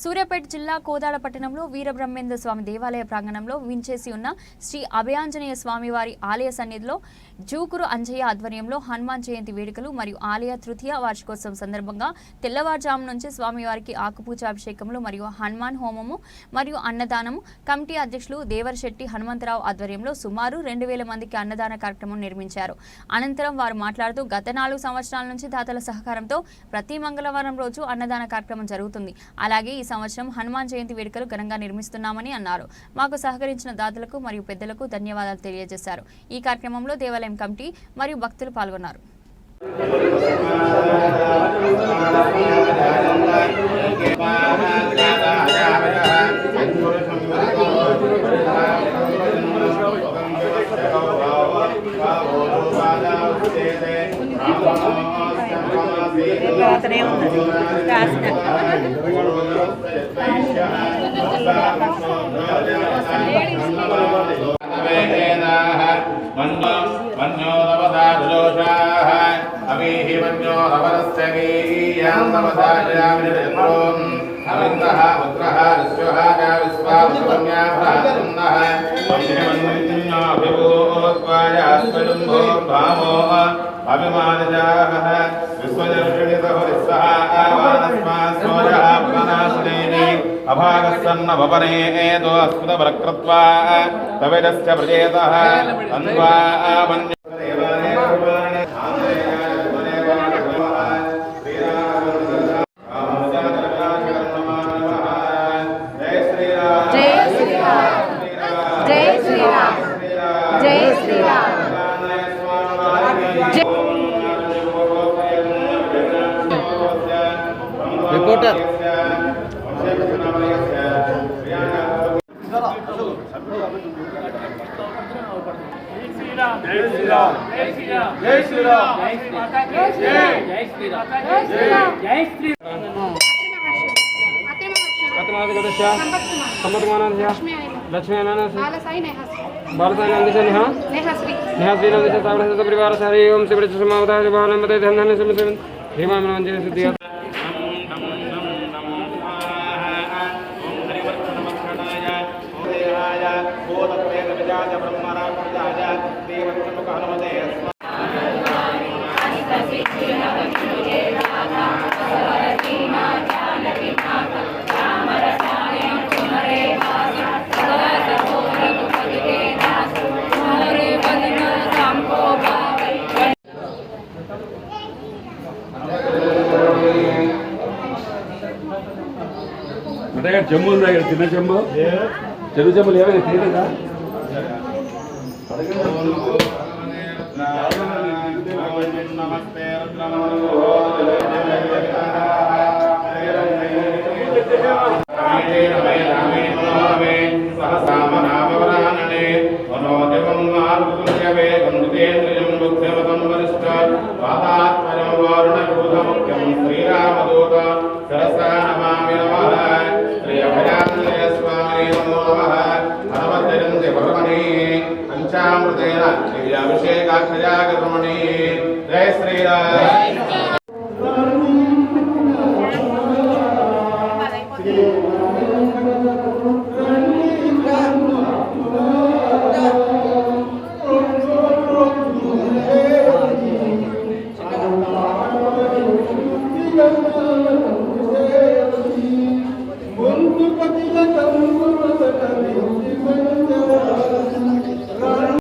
సూర్యాపేట జిల్లా కోదాడ పట్టణంలో వీరబ్రహ్మేంద్ర స్వామి దేవాలయ ప్రాంగణంలో వించేసి ఉన్న శ్రీ అభయాంజనేయ స్వామివారి ఆలయ సన్నిధిలో జూకురు అంజయ్య ఆధ్వర్యంలో హనుమాన్ జయంతి వేడుకలు మరియు ఆలయ తృతీయ వార్షికోత్సవం సందర్భంగా తెల్లవారుజాము నుంచి స్వామివారికి ఆకుపూజ అభిషేకములు మరియు హనుమాన్ హోమము మరియు అన్నదానము. కమిటీ అధ్యక్షులు దేవరశెట్టి హనుమంతరావు ఆధ్వర్యంలో సుమారు రెండు వేల మందికి అన్నదాన కార్యక్రమం నిర్మించారు. అనంతరం వారు మాట్లాడుతూ గత నాలుగు సంవత్సరాల నుంచి దాతల సహకారంతో ప్రతి మంగళవారం రోజు అన్నదాన కార్యక్రమం జరుగుతుంది. అలాగే ఈ సంవత్సరం హనుమాన్ జయంతి వేడుకలు ఘనంగా నిర్మిస్తున్నామని అన్నారు. మాకు సహకరించిన దాతలకు మరియు పెద్దలకు ధన్యవాదాలు తెలియజేశారు. ఈ కార్యక్రమంలో దేవాలయం కమిటీ మరియు భక్తులు పాల్గొన్నారు. అతనే ఉన్నది రాసిన మన్యోదవదారుదోషాः అవేः మన్యోదవరस्य పుత్రः విశ్వः చ విశ్వావసుకన్యాభ్రాతృన్నः వంశమన్విన్యాభిభూత్వాయ అశ్వజుంభో భామో అభిమానజాः విశ్వదర్శిణితః విశ్వः ఆవానస్మాస్మోజः ప్రణాశనేని అభాగస్సన్నవపనేదో అస్మృతవరకృత్వా తవిడశ్చ ప్రజేతః అన్వా मीटर जय श्री राम जय श्री राम जय श्री राम जय श्री जय जय श्री राम जय जय श्री राम लक्ष्मी परिवार सारे ओम से बड़े सुमावता धन धन सुमित धीमा मनोरंजन सिद्धिया అంటే చెంబు ఉందా ఇక్కడ చిన్న చెంబు చెరువు చెంబులు ఏమైనా తీయలేదా? నమస్తే పంచామృతేన దివ్యాభిషేకాక్షజాగర్మణి జయ శ్రీరామ్